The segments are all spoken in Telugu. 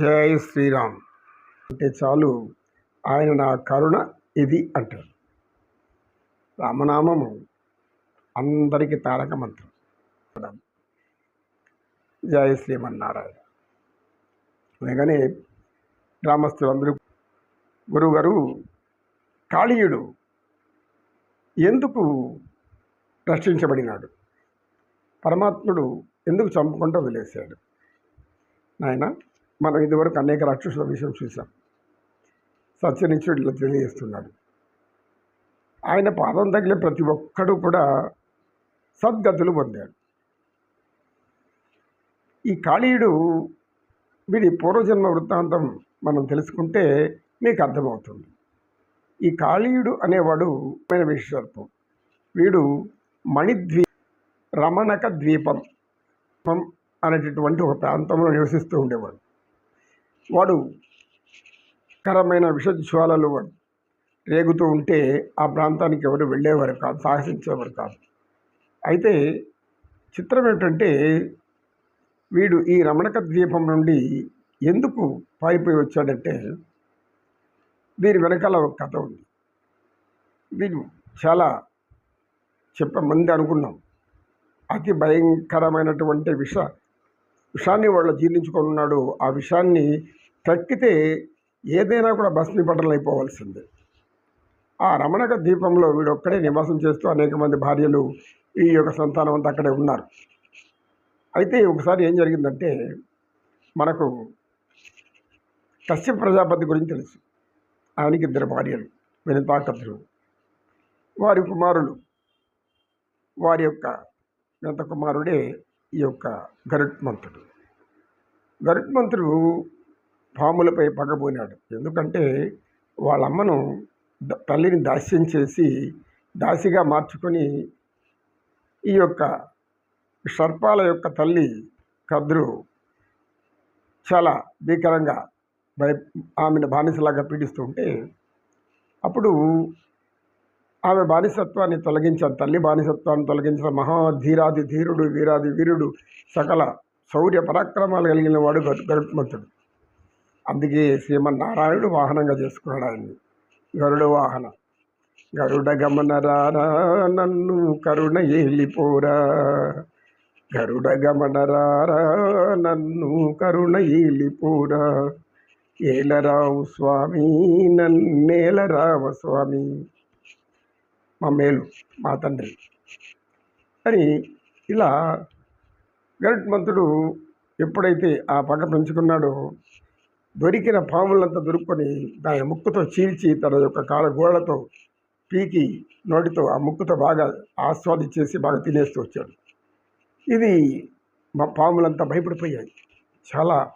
జై శ్రీరామ్. అంటే చాలు ఆయన నా కరుణ ఇది అంటారు. రామనామము అందరికీ తారక మంత్రం. జయ శ్రీమన్నారాయణ. అనగానే గ్రామస్తులందరూ గురువుగారు కాళీయుడు ఎందుకు రక్షించబడినాడు? పరమాత్ముడు ఎందుకు చంపకుండా వదిలేశాడు? నాయన మనం ఇదివరకు అనేక రాక్షసుల విషయం చూసాం సత్యనిత్యుడు ఇలా తెలియజేస్తున్నాడు. ఆయన పాదం తగిలే ప్రతి ఒక్కడు కూడా సద్గతులు పొందాడు. ఈ కాళీయుడు వీడి పూర్వజన్మ వృత్తాంతం మనం తెలుసుకుంటే మీకు అర్థమవుతుంది. ఈ కాళీయుడు అనేవాడు విశ్వత్వం వీడు మణిద్వీ రమణక ద్వీపం అనేటటువంటి ఒక ప్రాంతంలో నివసిస్తూ ఉండేవాడు. వాడు కరమైన విషజ్వాలలు రేగుతూ ఉంటే ఆ ప్రాంతానికి ఎవరు వెళ్ళేవారు కాదు సాహసించేవారు కాదు. అయితే చిత్రం ఏంటంటే వీడు ఈ రమణక ద్వీపం నుండి ఎందుకు పారిపోయి వచ్చాడంటే దీని వెనకాల ఒక కథ ఉంది. వీడు చాలా చెప్పమంది అనుకున్నాం. అతి భయంకరమైనటువంటి విష విషాన్ని వాళ్ళు జీర్ణించుకొని ఉన్నాడు ఆ విషాన్ని తక్కితే ఏదైనా కూడా భస్మీపటం అయిపోవాల్సిందే. ఆ రమణక ద్వీపంలో వీడు ఒక్కడే నివాసం చేస్తూ అనేక మంది భార్యలు ఈ యొక్క సంతానం అంతా అక్కడే ఉన్నారు. అయితే ఒకసారి ఏం జరిగిందంటే మనకు కశ్యప ప్రజాపతి గురించి తెలుసు. ఆయనకి ఇద్దరు భార్యలు వినితాకద్రు వారి కుమారులు వారి యొక్క వినత కుమారుడే ఈ యొక్క గరుత్మంతుడు గరుత్మంతుడు పాములపై పగబోనాడు. ఎందుకంటే వాళ్ళ అమ్మను తల్లిని దాస్యం చేసి దాసిగా మార్చుకొని ఈ యొక్క సర్పాల యొక్క తల్లి కద్రు చాలా భీకరంగా భయ ఆమెను బానిసలాగా పీడిస్తుంటే అప్పుడు ఆమె బానిసత్వాన్ని తొలగించారు. తల్లి బానిసత్వాన్ని తొలగించిన మహాధీరాది ధీరుడు వీరాది వీరుడు సకల శౌర్య పరాక్రమాలు కలిగిన వాడు గరుత్మంతుడు అందుకే శ్రీమన్నారాయణుడు వాహనంగా చేసుకున్నాడు ఆయన్ని. గరుడ వాహన. గరుడ గమనరారా నన్ను కరుణ ఏలిపోరా. గరుడ గమనరారా నన్ను కరుణ ఏలిపోరా. ఏలరావు స్వామి నన్నేలరావ స్వామి. మా మేలు మా తండ్రి. అని ఇలా గరుత్మంతుడు ఎప్పుడైతే ఆ పగ పెంచుకున్నాడో దొరికిన పాములంతా దొరుకుని దాని ముక్కుతో చీల్చి తన యొక్క కాళ్ళ గోళ్ళతో పీకి నోటితో ఆ ముక్కుతో బాగా ఆస్వాదించేసి బాగా తినేస్తూ వచ్చాడు. ఇది మా పాములంతా భయపడిపోయాయి. చాలా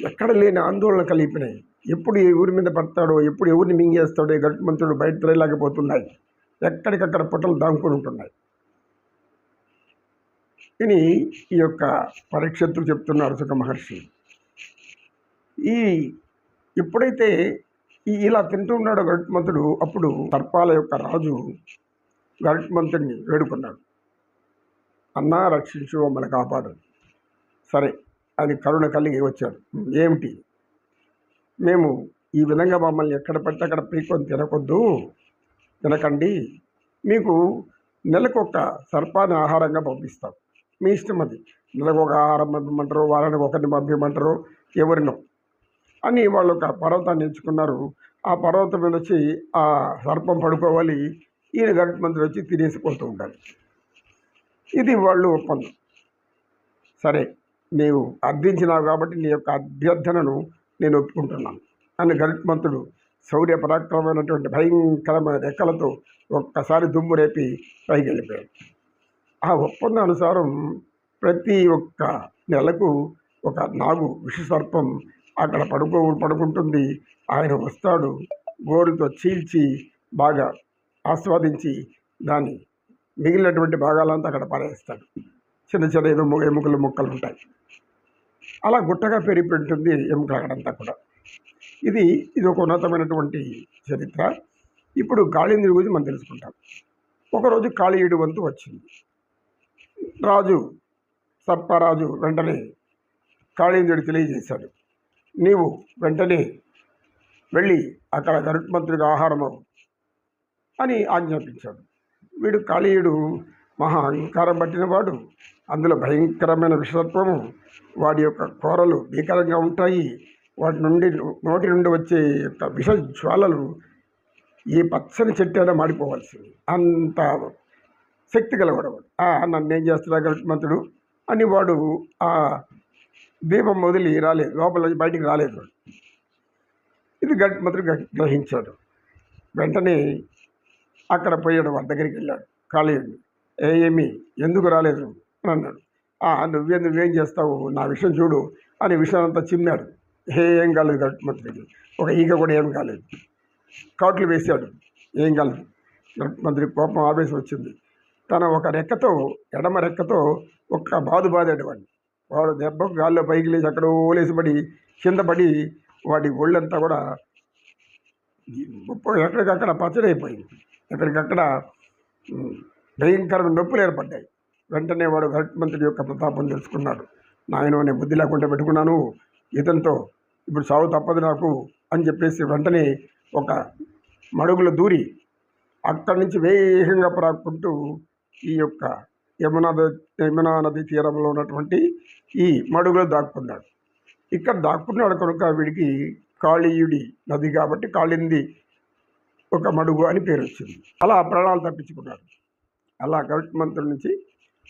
ఎక్కడ లేని ఆందోళన కలిపినాయి. ఎప్పుడు ఏ ఊరి మీద పడతాడో ఎప్పుడు ఎవరిని మింగేస్తాడో ఈ గరుత్మంతుడు బయట తిరగలేకపోతున్నాయి ఎక్కడికక్కడ పుట్టలు దాముకొని ఉంటున్నాయి. ఇని ఈ యొక్క పరీక్షత్తులు చెప్తున్నారు సుఖ మహర్షి ఈ ఎప్పుడైతే ఈ ఇలా తింటూ ఉన్నాడు గరుత్మంతుడు అప్పుడు సర్పాల యొక్క రాజు గరుత్మంతుడిని వేడుకున్నాడు. అన్నా రక్షించు మమ్మల్ని కాపాడు. సరే అది కరుణ కలిగి వచ్చాడు. ఏమిటి? మేము ఈ విధంగా మమ్మల్ని ఎక్కడ పడితే అక్కడ పీకొని తినకొద్దు. తినకండి. మీకు నెలకు ఒక సర్పాన్ని ఆహారంగా పంపిస్తాం. మీ ఇష్టం అది. నెలకు ఒక ఆహారం పంపమంటారు వారానికి ఒకరిని పంపించమంటారు ఎవరినో. అని వాళ్ళు ఒక పర్వతాన్ని ఎంచుకున్నారు. ఆ పర్వతం మీద వచ్చి ఆ సర్పం పడుకోవాలి. ఈయన గరుత్మంతుడు వచ్చి తినేసిపోతూ ఉండాలి ఇది వాళ్ళు ఒప్పందం. సరే నీవు అర్థించినావు కాబట్టి నీ యొక్క అభ్యర్థనను నేను ఒప్పుకుంటున్నాను. అని గరుత్మంతుడు శౌర్య పరాక్రమైనటువంటి భయంకరమైన రెక్కలతో ఒక్కసారి దుమ్ము రేపి పైకి వెళ్ళిపోయాడు. ఆ ఒప్పందం అనుసారం ప్రతి ఒక్క నెలకు ఒక నాగు విషసర్పం అక్కడ పడుకో పడుకుంటుంది. ఆయన వస్తాడు గోరుతో చీల్చి బాగా ఆస్వాదించి దాన్ని మిగిలినటువంటి భాగాలంతా అక్కడ పారేస్తాడు. చిన్న చిన్న ఏదో ఎముకలు ముక్కలు ఉంటాయి. అలా గుట్టగా పెరిగిపోయి ఉంటుంది ఎముకలు అక్కడంతా కూడా. ఇది ఇది ఒక ఉన్నతమైనటువంటి చరిత్ర. ఇప్పుడు కాళీంద్రుడి గురించి మనం తెలుసుకుంటాం. ఒకరోజు కాళీయుడి వంతు వచ్చింది. రాజు సర్పరాజు వెంటనే కాళీంద్రుడు తెలియజేశాడు. నీవు వెంటనే వెళ్ళి అక్కడ గరుత్మంతుడికి ఆహారం ఆహారము అని ఆజ్ఞాపించాడు. వీడు కాళీయుడు మహా అహంకారం పట్టినవాడు అందులో భయంకరమైన విషత్వము వాడి యొక్క కూరలు భీకరంగా ఉంటాయి. వాటి నుండి నోటి నుండి వచ్చే విష జ్వాలలు ఈ పచ్చని చెట్టు అయినా మాడిపోవాల్సింది. అంత శక్తి గలవాడు నన్ను ఏం చేస్తున్నా గరుత్మంతుడు అని వాడు ఆ దీపం వదిలి రాలేదు. లోపల నుంచి బయటికి రాలేదు వాడు. ఇది గరుత్మంతుడు గ్రహించాడు. వెంటనే అక్కడ పోయాడు వాడి దగ్గరికి వెళ్ళాడు. కాలేజీ ఏ ఏమి? ఎందుకు రాలేదు? అని అన్నాడు. నువ్వే నువ్వేం చేస్తావు? నా విషయం చూడు అని విషయం అంతా చిమ్మాడు. ఏం కాలేదు గరుత్మంతుడికి ఒక ఈగ కూడా ఏం కాలేదు. కాట్లు వేశాడు. ఏం కాలేదు. మంత్రి కోపం ఆవేశం వచ్చింది. తన ఒక రెక్కతో ఎడమ రెక్కతో ఒక్క బాదు బాదాడు వాడిని. వాడు దెబ్బకు గాల్లో పైకి లేచి అక్కడ ఓలేసి పడి కింద పడి వాడి ఒళ్ళంతా కూడా ముప్పై ఎక్కడికక్కడ పచ్చడి అయిపోయింది ఎక్కడికక్కడ భయంకరమైన నొప్పులు ఏర్పడ్డాయి. వెంటనే వాడు గరుత్మంతుడి యొక్క ప్రతాపం తెలుసుకున్నాడు. నాయన నేను బుద్ధి లేకుండా పెట్టుకున్నాను. ఇతనితో ఇప్పుడు సావు తప్పదు నాకు అని చెప్పేసి వెంటనే ఒక మడుగుల దూరి అక్కడి నుంచి వేగంగా ప్రాక్కుంటూ ఈ యొక్క యమునా యమునా నది తీరంలో ఉన్నటువంటి ఈ మడుగులో దాక్కున్నాడు. ఇక్కడ దాక్కున్నాడు కనుక వీడికి కాళీయుడి నది కాబట్టి కాళింది ఒక మడుగు అని పేరు వచ్చింది. అలా ప్రాణాలు తప్పించుకున్నాడు. అలా గరుత్మంతుడి నుంచి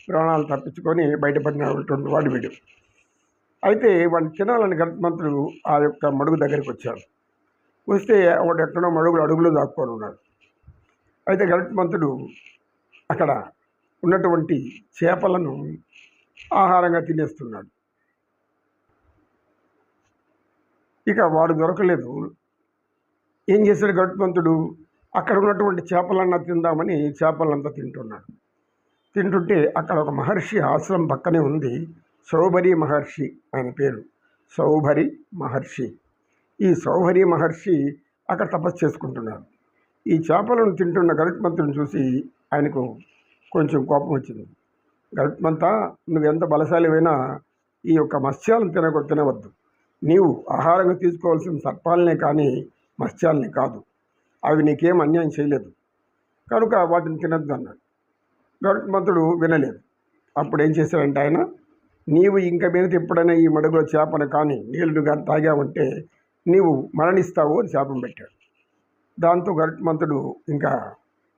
ప్రాణాలు తప్పించుకొని బయటపడినటువంటి వాడు వీడు. అయితే వాడిని తినాలని గరుత్మంతుడు ఆ యొక్క మడుగు దగ్గరికి వచ్చాడు వస్తే వాడు ఎక్కడో మడుగులు అడుగులో దాక్కొని ఉన్నాడు అయితే గరుత్మంతుడు అక్కడ ఉన్నటువంటి చేపలను ఆహారంగా తినేస్తున్నాడు. ఇక వాడు దొరకలేదు. ఏం చేశాడు గరుత్మంతుడు అక్కడ ఉన్నటువంటి చేపలన్నా తిందామని చేపలంతా తింటున్నాడు. తింటుంటే అక్కడ ఒక మహర్షి ఆశ్రమం పక్కనే ఉంది. సౌభరి మహర్షి ఆయన పేరు. సౌభరి మహర్షి. ఈ సౌభరి మహర్షి అక్కడ తపస్సు చేసుకుంటున్నారు ఈ చేపలను తింటున్న గరుత్మంతుని చూసి ఆయనకు కొంచెం కోపం వచ్చింది. గరుత్మంత నువ్వు ఎంత బలశాలివైనా ఈ యొక్క మత్స్యాలను తినక తినవద్దు నీవు ఆహారంగా తీసుకోవాల్సిన సర్పాలనే కానీ మత్స్యాలని కాదు. అవి నీకేం అన్యాయం చేయలేదు. కనుక వాటిని తినద్దు అన్నాడు. గరుత్మంతుడు వినలేదు. అప్పుడు ఏం చేశాడంటే ఆయన నీవు ఇంక మీద ఎప్పుడైనా ఈ మడుగులో చేపను కానీ నీళ్ళు కానీ తాగావంటే నీవు మరణిస్తావు అని శాపం పెట్టాడు. దాంతో గరుత్మంతుడు ఇంకా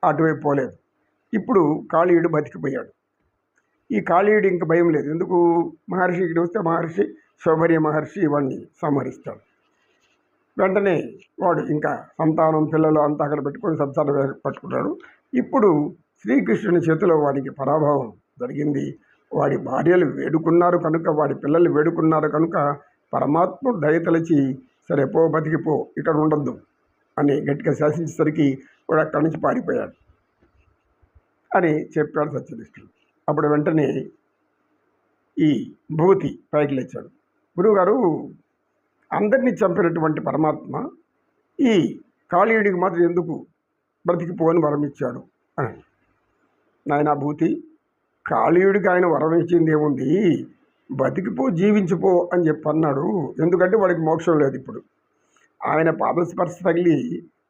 అటువైపు పోలేదు. ఇప్పుడు కాళీయుడు బతికిపోయాడు. ఈ కాళీయుడు ఇంకా భయం లేదు. ఎందుకు? మహర్షి ఇక్కడ వస్తే మహర్షి శౌభర్య మహర్షి ఇవన్నీ సంహరిస్తాడు. వెంటనే వాడు ఇంకా సంతానం పిల్లలు అంతా అక్కడ పెట్టుకొని సంతానం పట్టుకున్నాడు ఇప్పుడు శ్రీకృష్ణుని చేతిలో వాడికి పరాభవం జరిగింది. వాడి భార్యలు వేడుకున్నారు కనుక వాడి పిల్లలు వేడుకున్నారు కనుక పరమాత్మ దయతలచి సరే పో బతికిపో ఇక్కడ ఉండద్దు అని గట్టిగా శాసించేసరికి వాడు అక్కడి నుంచి పారిపోయాడు. అని చెప్పాడు సత్యనిష్ఠుడు అప్పుడు వెంటనే ఈ భూతి పైకి లేచాడు. గురువుగారు అందరినీ చంపినటువంటి పరమాత్మ ఈ కాళీయుడికి మాత్రం ఎందుకు బ్రతికిపోని వరం ఇచ్చాడు అని నాయన భూతి కాళీయుడికి ఆయన వరం ఇచ్చింది ఏముంది బతికిపో జీవించిపో అని చెప్పి అన్నాడు ఎందుకంటే వాడికి మోక్షం లేదు ఇప్పుడు. ఆయన పాదస్పర్శ తగిలి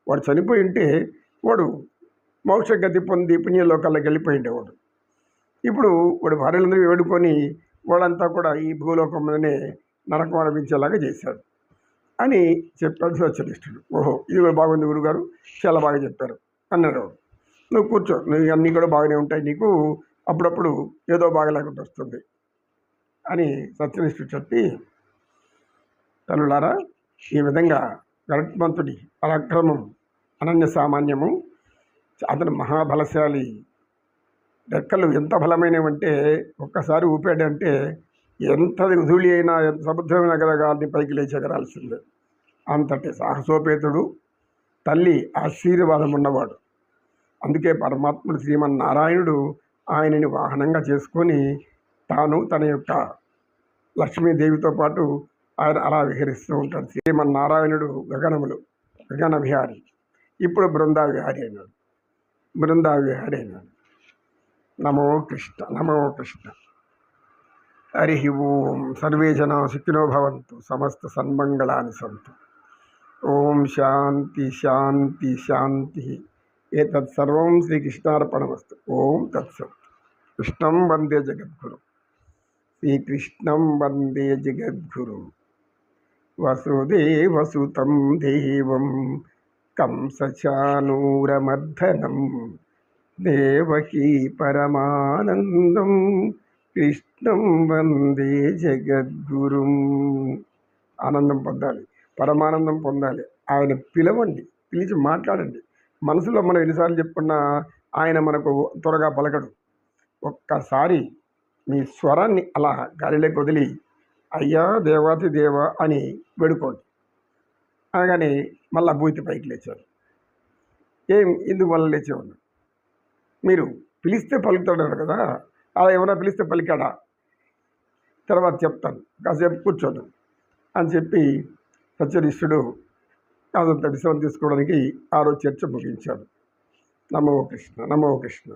వాడు చనిపోయి ఉంటే వాడు మోక్షగతి పొంది పుణ్యలోకాల్లోకి వెళ్ళిపోయి ఉండేవాడు. ఇప్పుడు వాడు భార్యలందరూ వేడుకొని వాళ్ళంతా కూడా ఈ భూలోకం మీదనే నరకం అనిపించేలాగా చేశాడు అని చెప్పాడు సోషలిస్టుడు ఓహో ఇది కూడా బాగుంది గురుగారు. చాలా బాగా చెప్పారు. అన్నాడు నువ్వు కూర్చో. నువ్వు అన్నీ కూడా బాగానే ఉంటాయి నీకు. అప్పుడప్పుడు ఏదో బాగలేకుండా వస్తుంది అని సత్యనిష్ఠుడు చెప్పి తనులారా ఈ విధంగా గరుత్మంతుడి పరాక్రమం అనన్య సామాన్యము అతను మహాబలశాలి. రెక్కలు ఎంత బలమైనవంటే ఒక్కసారి ఊపాడంటే ఎంత ధూళి అయినా ఎంత సముద్రమైన గారిని పైకి లేచి ఎగరాల్సిందే. అంతటి సాహసోపేతుడు తల్లి ఆశీర్వాదం ఉన్నవాడు. అందుకే పరమాత్ముడు శ్రీమన్నారాయణుడు ఆయనని వాహనంగా చేసుకొని తాను తన యొక్క లక్ష్మీదేవితో పాటు ఆయన అలా విహరిస్తూ ఉంటాడు. శ్రీమన్నారాయణుడు గగనములు గగన విహారి ఇప్పుడు బృందా విహారి అయినాడు. బృందా విహారి అయినాడు. నమో కృష్ణ నమో కృష్ణ. హరి ఓం. సర్వే జనా సుఖినో భవంతు. సమస్త సన్మంగళాని సంతు. ఓం శాంతి శాంతి శాంతి. ఏతత్ సర్వం శ్రీకృష్ణార్పణమస్తు ఓం తత్సం కృష్ణం వందే జగద్గురు శ్రీకృష్ణం వందే జగద్గురు వసుదేవసుతం దేవం కంసచానూరమర్ధనం దేవకీ పరమానందం కృష్ణం వందే జగద్గురుం ఆనందం పొందాలి పరమానందం పొందాలి। ఆయన పిలవండి పిలిచి మాట్లాడండి। మనసులో మనం ఎన్నిసార్లు చెప్పుకున్నా ఆయన మనకు త్వరగా పలకడు. ఒక్కసారి మీ స్వరాన్ని అలా గాలిలోకి వదిలి అయ్యా దేవాతి దేవ అని వేడుకోండి. అనగానే మళ్ళా భూతి పైకి లేచారు. ఏం ఇందువల్ల లేచేవాళ్ళు? మీరు పిలిస్తే పలుకుతాడు కదా అలా ఎవరైనా పిలిస్తే పలికాడా? తర్వాత చెప్తాను. కాసేపు కూర్చోను అని చెప్పి సత్యనిష్ఠుడు కాదంత విశ్రాంతి తీసుకోవడానికి ఆ రోజు చర్చ ముగించాడు. నమో కృష్ణ నమో కృష్ణ.